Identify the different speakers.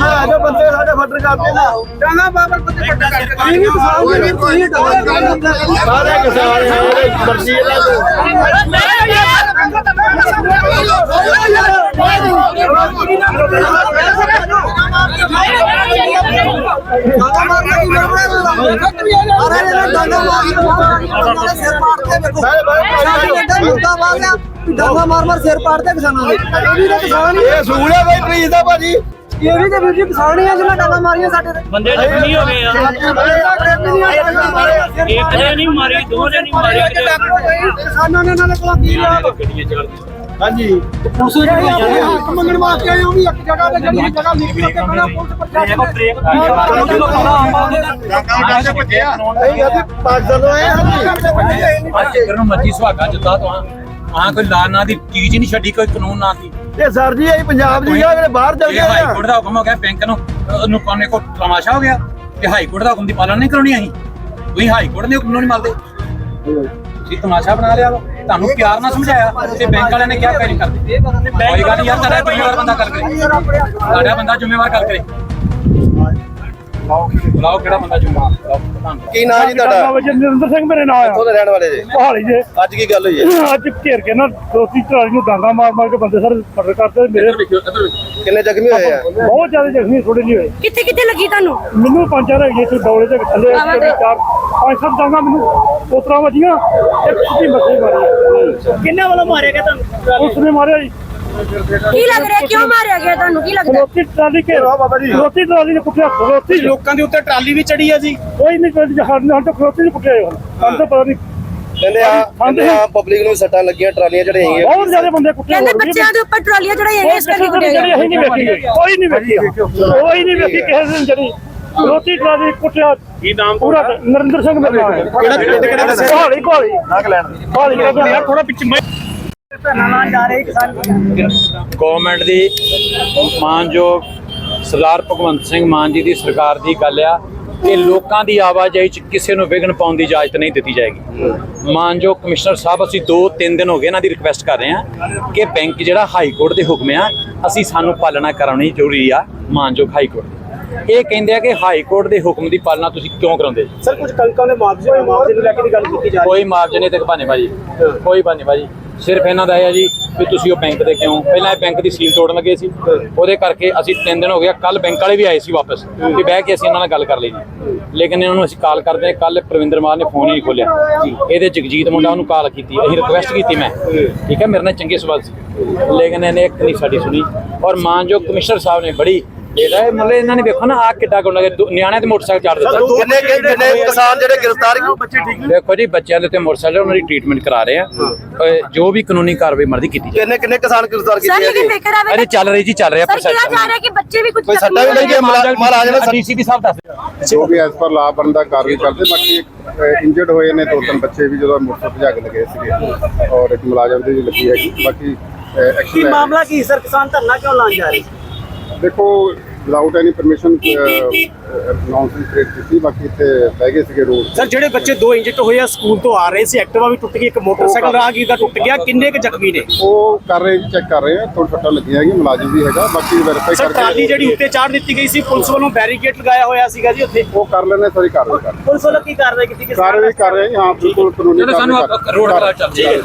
Speaker 1: ਹਾਂ ਜੋ ਬੰਦੇ ਸਾਡੇ ਫੱਟਰ ਕਰਦੇ ਨਾ
Speaker 2: ਡਾਂਗਾ ਬਾਬਰ ਬੰਦੇ ਪੱਟਾ ਕਰਕੇ
Speaker 1: ਇਹ ਵੀ ਕਿਸਾਨ ਜਿਹੜੇ ਤੁਸੀਂ ਸਾਰੇ ਕਿਸਾਨ ਹੈ ਮਰਜ਼ੀ ਇਹਦਾ
Speaker 2: ਡਾਂਗਾ ਮਾਰਨਾ ਕੀ ਮਰਨਾ ਅਰੇ ਇਹ ਡਾਂਗਾ ਮਾਰ ਮਾਰ ਸਿਰ ਪਾੜਦੇ ਕਿਸਾਨਾਂ ਦੇ ਇਹ ਵੀ ਤਾਂ ਕਿਸਾਨ ਹੀ
Speaker 1: ਇਹ ਸੂਲ ਹੈ ਬਾਈ ਪ੍ਰੀਤ ਦਾ ਭਾਜੀ।
Speaker 2: ਇਹ ਵੀ ਤਾਂ ਵੀਰ ਜੀ ਕਿਸਾਨ ਹੀ ਆ ਜਿਹਨਾਂ ਡਾਂਗਾ ਮਾਰੀਆਂ ਸਾਡੇ ਤੇ।
Speaker 3: ਬੰਦੇ ਜ਼ਖਮੀ ਹੋ ਗਏ ਆ। ਇੱਕ ਨੇ ਨਹੀਂ ਮਾਰੀ ਦੋ ਨੇ ਨਹੀਂ ਮਾਰੀ।
Speaker 2: ਕਿਸਾਨਾਂ ਨੇ ਇਹਨਾਂ ਦੇ ਕੋਲ ਕੀ ਲਿਆ?
Speaker 1: ਹਾਂਜੀ।
Speaker 2: ਹੱਕ ਮੰਗਣ ਵਾਸਤੇ ਆਏ ਉਹ ਵੀ ਇੱਕ ਜਗ੍ਹਾ ਤੇ ਜਿਹੜੀ ਜਗ੍ਹਾ ਲਿਖ ਕੇ ਪਹਿਲਾਂ ਪੁਲਿਸ ਪ੍ਰਸ਼ਾਸਨ
Speaker 1: ਅਸੀਂ ਕਹਿੰਦੇ ਪਾਕਿਸਤਾਨ ਤੋਂ ਆਏ ਹਾਂ
Speaker 4: ਅੱਜ ਨੂੰ ਮੱਜੀ ਸੁਹਾਗਾ ਜਿੱਦਾਂ ਤੋਂ ਆ ਕੋਈ ਲਾ ਨਾ ਦੀ ਚੀਜ਼ ਹੀ ਨਹੀਂ ਛੱਡੀ ਕੋਈ ਕਾਨੂੰਨ ਨਾ ਦੀ
Speaker 1: ਇਹ ਸਰ ਜੀ ਇਹ ਪੰਜਾਬ ਦੀ ਆ ਜਿਹੜੇ ਬਾਹਰ ਚਲ ਗਏ
Speaker 4: ਹਾਈ
Speaker 1: ਆ
Speaker 4: ਕੋਰਟ ਦਾ ਹੁਕਮ ਹੋ ਗਿਆ ਬੈਂਕ ਨੂੰ ਉਹਨੂੰ ਕੋਨੇ ਕੋ ਤਮਾਸ਼ਾ ਹੋ ਗਿਆ ਕਿ ਹਾਈ ਕੋਰਟ ਦਾ ਹੁਕਮ ਦੀ ਪਾਲਣਾ ਨਹੀਂ ਕਰਾਉਣੀ ਅਸੀਂ। ਤੁਸੀਂ ਹਾਈ ਕੋਰਟ ਦੇ ਹੁਕਮ ਨੂੰ ਨਹੀਂ ਮੰਨਦੇ। ਤੁਸੀਂ ਤਮਾਸ਼ਾ ਬਣਾ ਲਿਆ ਵਾ। ਤੁਹਾਨੂੰ ਪਿਆਰ ਨਾਲ ਸਮਝਾਇਆ ਤੇ ਬੈਂਕ ਵਾਲਿਆਂ ਨੇ ਕਿਹਾ ਪੈਰੀ ਕਰਦੇ ਕੋਈ ਗੱਲ ਨੀ ਯਾਰ ਤੁਹਾਡਾ ਜ਼ਿੰਮੇਵਾਰ ਬੰਦਾ ਗੱਲ ਕਰੇ। ਤੁਹਾਡਾ ਬੰਦਾ ਜ਼ਿੰਮੇਵਾਰ ਗੱਲ ਕਰੇ। ਬੁਲਾਓ ਕਿਹੜਾ ਬੰਦਾ ਜ਼ਿੰਮੇਵਾਰ?
Speaker 1: ਕੀ ਨਾਂ ਜੀ ਤੁਹਾਡਾ?
Speaker 5: ਜਨਰਿੰਦਰ ਸਿੰਘ ਮੇਰੇ ਨਾਲ
Speaker 1: ਕਿੱਥੋਂ ਦੇ ਰਹਿਣ ਵਾਲੇ ਜੀ?
Speaker 5: ਪਹਾੜੀ ਦੇ
Speaker 1: ਅੱਜ ਕੀ ਗੱਲ ਹੋਈ ਹੈ?
Speaker 5: ਅੱਜ ਘੇਰ ਕੇ ਨਾ ਦੋਸਤੀ ਢਾਲੀ ਨੂੰ ਡਾਂਗਾ ਮਾਰ ਮਾਰ ਕੇ ਬੰਦੇ ਸਾਰੇ ਫੜ ਕਰਦੇ ਮੇਰੇ।
Speaker 1: ਕਿੰਨੇ ਜ਼ਖਮੀ ਹੋਏ ਆ?
Speaker 5: ਬਹੁਤ ਜ਼ਿਆਦਾ ਜ਼ਖਮੀ ਥੋੜੇ ਨਹੀਂ ਹੋਏ।
Speaker 6: ਕਿੱਥੇ ਕਿੱਥੇ ਲੱਗੀ ਤੁਹਾਨੂੰ?
Speaker 5: ਮੈਨੂੰ ਪੰਜਾਂ ਰਹਿ ਗਏ ਸੀ ਡੌਲੇ ਦੇ ਥੱਲੇ। ਚਾਰ ਪੰਜ ਸੱਤ ਡਾਂਗਾ ਮੈਨੂੰ ਉਤਰਾ ਵੱਜੀਆਂ ਇੱਕ ਸਿੱਧੀ ਮੱਥੇ ਮਾਰੀ।
Speaker 3: ਕਿੰਨੇ ਵੱਲੋਂ ਮਾਰਿਆ ਗਿਆ ਤੁਹਾਨੂੰ?
Speaker 5: ਉਸਨੇ ਮਾਰਿਆ ਜੀ।
Speaker 6: ਕੀ ਲੱਗ ਰਿਹਾ? ਕਿਉਂ ਮਾਰਿਆ ਗਿਆ ਤੁਹਾਨੂੰ? ਕੀ ਲੱਗਦਾ?
Speaker 5: ਰੋਟੀ ਟਰਾਲੀ ਜੀ। ਰੋਟੀ ਟਰਾਲੀ ਨੇ ਕੁੱਟਿਆ ਰੋਟੀ
Speaker 3: ਲੋਕਾਂ ਦੇ ਉੱਤੇ ਟਰਾਲੀ ਵੀ ਚੜੀ ਆ ਜੀ।
Speaker 5: ਕੋਈ ਨਹੀਂ ਕੋਈ ਜਹਾਜ਼ ਨਾਲ ਤਾਂ ਰੋਟੀ ਨਹੀਂ ਕੁੱਟਿਆ ਹੁਣ ਸਾਨੂੰ ਤਾਂ ਪਤਾ ਨਹੀਂ।
Speaker 1: ਕਹਿੰਦੇ ਆ ਕਹਿੰਦੇ ਆ ਪਬਲਿਕ ਨੂੰ ਸੱਟਾਂ ਲੱਗੀਆਂ ਟਰਾਲੀਆਂ ਚੜਾਈਆਂ
Speaker 5: ਬਹੁਤ ਜ਼ਿਆਦਾ ਬੰਦੇ ਕੁੱਟੇ
Speaker 6: ਕਹਿੰਦੇ ਬੱਚਿਆਂ ਦੇ ਉੱਪਰ ਟਰਾਲੀਆਂ ਚੜਾਈਆਂ ਗਈਆਂ ਇਸ ਕਰਕੇ
Speaker 5: ਕੋਈ ਨਹੀਂ ਵੇਖੀ ਕੋਈ ਨਹੀਂ ਵੇਖੀ ਕਿਸੇ ਦਿਨ ਜਿਹੜੀ ਰੋਟੀ ਟਰਾਲੀ ਕੁੱਟਿਆ।
Speaker 3: ਕੀ ਨਾਮ
Speaker 5: ਪੂਰਾ ਨਰਿੰਦਰ ਸਿੰਘ ਮੇਰੇ ਨਾਲ ਕਿਹੜਾ ਪਿੰਡ ਕਿਹੜਾ ਕੋਹਾਲੀ ਕੋਹਾਲੀ ਕੋਹਾਲੀ ਕਿਹੜਾ
Speaker 3: ਥੋੜਾ ਪਿੱਛੇ ਮੈਂ
Speaker 4: ਗਵਰਨਮੈਂਟ ਦੀ ਮਾਨਯੋਗ ਸਰਦਾਰ ਭਗਵੰਤ ਸਿੰਘ ਮਾਨ ਜੀ ਦੀ ਸਰਕਾਰ ਦੀ ਗੱਲ ਆ ਕਿ ਲੋਕਾਂ ਦੀ ਆਵਾਜਾਈ 'ਚ ਕਿਸੇ ਨੂੰ ਵਿਘਨ ਪਾਉਣ ਦੀ ਇਜਾਜ਼ਤ ਨਹੀਂ ਦਿੱਤੀ ਜਾਏਗੀ। ਮਾਨਯੋਗ ਕਮਿਸ਼ਨਰ ਸਾਹਿਬ ਅਸੀਂ 2-3 ਦਿਨ ਹੋ ਗਏ ਇਹਨਾਂ ਦੀ ਰਿਕੁਐਸਟ ਕਰ ਰਹੇ ਹਾਂ ਕਿ ਬੈਂਕ ਜਿਹੜਾ ਹਾਈ ਕੋਰਟ ਦੇ ਹੁਕਮ ਆ ਅਸੀਂ ਸਾਨੂੰ ਪਾਲਣਾ ਕਰਾਉਣੀ ਜ਼ਰੂਰੀ ਆ ਮਾਨਯੋਗ ਹਾਈ ਕੋਰਟ। ਦੀ। ਇਹ ਕਹਿੰਦੇ ਆ ਕਿ ਹਾਈ ਕੋਰਟ ਦੇ ਹੁਕਮ ਦੀ ਪਾਲਣਾ ਤੁਸੀਂ ਕਿਉਂ ਕਰਾਉਂਦੇ ਜੀ?
Speaker 3: ਸਰ ਕੁਝ ਕੰਕਾਂ ਦੇ ਮੁਆਵਜ਼ੇ ਮੁਆਵਜ਼ੇ ਨੂੰ ਲੈ ਕੇ ਦੀ ਗੱਲ ਕੀਤੀ ਜਾ
Speaker 4: ਕੋਈ ਮੁਆਵਜ਼ੇ ਨਹੀਂ ਤੇ ਬਹਾਨੇ ਬਾਜੀ ਕੋਈ ਬਹਾਨੇ ਬਾਜੀ ਸਿਰਫ ਇਹਨਾਂ ਦਾ ਹੈ ਜੀ ਵੀ ਤੁਸੀਂ ਉਹ ਬੈਂਕ ਦੇ ਕਿਉਂ? ਪਹਿਲਾਂ ਇਹ ਬੈਂਕ ਦੀ ਸੀਲ ਤੋੜਨ ਲੱਗੇ ਸੀ। ਉਹਦੇ ਕਰਕੇ ਅਸੀਂ 3 ਦਿਨ ਹੋ ਗਿਆ ਕੱਲ ਬੈਂਕ ਵਾਲੇ ਵੀ ਆਏ ਸੀ ਵਾਪਸ ਵੀ ਬਹਿ ਕੇ ਅਸੀਂ ਇਹਨਾਂ ਨਾਲ ਗੱਲ ਕਰ ਲਈ ਜੀ। ਲੇਕਿਨ ਇਹਨਾਂ ਨੂੰ ਅਸੀਂ ਕਾਲ ਕਰਦੇ ਕੱਲ ਪ੍ਰਵਿੰਦਰ ਮਾਨ ਨੇ ਫੋਨ ਹੀ ਨਹੀਂ ਖੋਲਿਆ ਇਹਦੇ ਜਗਜੀਤ ਮੁੰਡਾ ਉਹਨੂੰ ਕਾਲ ਕੀਤੀ ਅਸੀਂ ਰਿਕੁਐਸਟ ਕੀਤੀ ਮੈਂ। ਠੀਕ ਹੈ ਮੇਰੇ ਨਾਲ ਚੰਗੇ ਸਵਾਲ ਸੀ। ਲੇਕਿਨ ਇਹਨੇ ਇੱਕ ਨਹੀਂ ਸਾਡੀ ਸੁਣੀ। ਔਰ ਮਾਨਯੋਗ ਕਮਿਸ਼ਨਰ ਸਾਹਿਬ ਨੇ ਬੜੀ ਇਹਦਾ ਇਹ ਮਤਲਬ ਇਹਨਾਂ ਨੇ ਵੇਖੋ ਨਾ ਆ ਕਿੱਡਾ ਗੁੰਡਾ ਨਿਆਣਿਆਂ ਤੇ ਮੋਟਰਸਾਈਕਲ ਚਾੜ ਦਿੱਤਾ।
Speaker 1: ਕਿੰਨੇ ਕਿੰਨੇ ਕਿਸਾਨ ਜਿਹੜੇ ਗ੍ਰਿਫਤਾਰ ਬੱਚੇ ਠੀਕ
Speaker 4: ਦੇਖੋ ਜੀ ਬੱਚਿਆਂ ਦੇ ਉੱਤੇ ਮੋਟਰਸਾਈਕਲ ਉਹਨਾਂ ਦੀ ਟ੍ਰੀਟਮੈਂਟ ਕਰਾ ਰਹੇ ਆ। ਜੋ ਵੀ ਕਾਨੂੰਨੀ ਕਾਰਵਾਈ ਮਰਦੀ ਕੀਤੀ
Speaker 1: ਕਿੰਨੇ ਕਿੰਨੇ ਕਿਸਾਨ ਗ੍ਰਿਫਤਾਰ
Speaker 6: ਸਰ
Speaker 1: ਕੀਤੇ ਆ
Speaker 6: ਲੇਕਿਨ ਦੇਖਿਆ ਜਾਵੇ
Speaker 4: ਅਰੇ ਚੱਲ ਰਹੀ ਜੀ ਚੱਲ ਰਿਹਾ
Speaker 6: ਸਰ ਕਿਹਾ ਜਾ ਰਿਹਾ ਕਿ ਬੱਚੇ ਵੀ ਕੁਝ
Speaker 1: ਕੋਈ ਸੱਟਾਂ ਵੀ ਮਹਾਰਾਜ ਨੇ
Speaker 4: ਡੀਸੀਪੀ ਸਾਹਿਬ ਦੱਸ
Speaker 7: ਜੋ ਵੀ ਐਸ ਪਰ ਲਾ ਬਣਦਾ ਕਾਰਵਾਈ ਕਰਦੇ ਬਾਕੀ ਇੰਜਰਡ ਹੋਏ ਨੇ ਦੋ ਤਿੰਨ ਬੱਚੇ ਵੀ ਜਦੋਂ ਮੋਟਰਸਾਈਕਲ ਭਜਾ ਕੇ ਲਗੇ ਸੀਗੇ। ਔਰ ਇੱਕ ਮੁਲਾਜ਼ਮ ਦੀ ਵੀ ਲੱਗੀ ਹੈਗੀ। ਬਾਕੀ ਐਕਸ਼ਨ
Speaker 3: ਮਾਮਲਾ ਕੀ ਸਰ ਕਿਸਾਨ ਧਰਨਾ ਕਿਉਂ ਲਾਉਣ ਜਾ ਰਹੇ?
Speaker 7: ਦੇਖੋ without any permission announcement create ਕੀਤੀ ਬਾਕੀ ਇੱਥੇ ਬਹਿ ਗਏ ਸੀਗੇ ਰੋਡ
Speaker 3: ਸਰ ਜਿਹੜੇ ਬੱਚੇ ਦੋ ਇੰਜਰਡ ਹੋਏ ਆ ਸਕੂਲ ਤੋਂ ਆ ਰਹੇ ਸੀ ਐਕਟਿਵਾ ਵੀ ਟੁੱਟ ਗਈ ਇੱਕ ਮੋਟਰਸਾਈਕਲ ਰਾਹਗੀਰ ਦਾ ਟੁੱਟ ਗਿਆ ਕਿੰਨੇ ਕੁ ਜ਼ਖਮੀ ਨੇ?
Speaker 7: ਉਹ ਕਰ ਰਹੇ ਚੈੱਕ ਕਰ ਰਹੇ ਆ ਥੋੜੀ ਸੱਟਾਂ ਲੱਗੀਆਂ ਹੈਗੀਆਂ ਮੁਲਾਜ਼ਮ ਵੀ ਹੈਗਾ ਬਾਕੀ ਵੈਰੀਫਾਈ
Speaker 3: ਸਰ ਟਰਾਲੀ ਜਿਹੜੀ ਉੱਤੇ ਚਾੜ ਦਿੱਤੀ ਗਈ ਸੀ ਪੁਲਿਸ ਵੱਲੋਂ ਬੈਰੀਕੇਡ ਲਗਾਇਆ ਹੋਇਆ ਸੀਗਾ ਜੀ ਉੱਥੇ।
Speaker 7: ਉਹ ਕਰ ਲੈਣੇ ਸਾਰੀ ਕਾਰਵਾਈ ਕਰ
Speaker 3: ਪੁਲਿਸ ਵੱਲੋਂ ਕੀ ਕਾਰਵਾਈ ਕੀਤੀ
Speaker 7: ਕਾਰਵਾਈ ਕਰ ਰਹੇ ਹਾਂ ਬਿਲਕੁਲ ਕਾਨੂੰਨੀ
Speaker 4: ਸਾਨੂੰ
Speaker 7: ਕਾਰਵਾਈ ਕਰ
Speaker 4: ਰੋਡ ਚੱਲ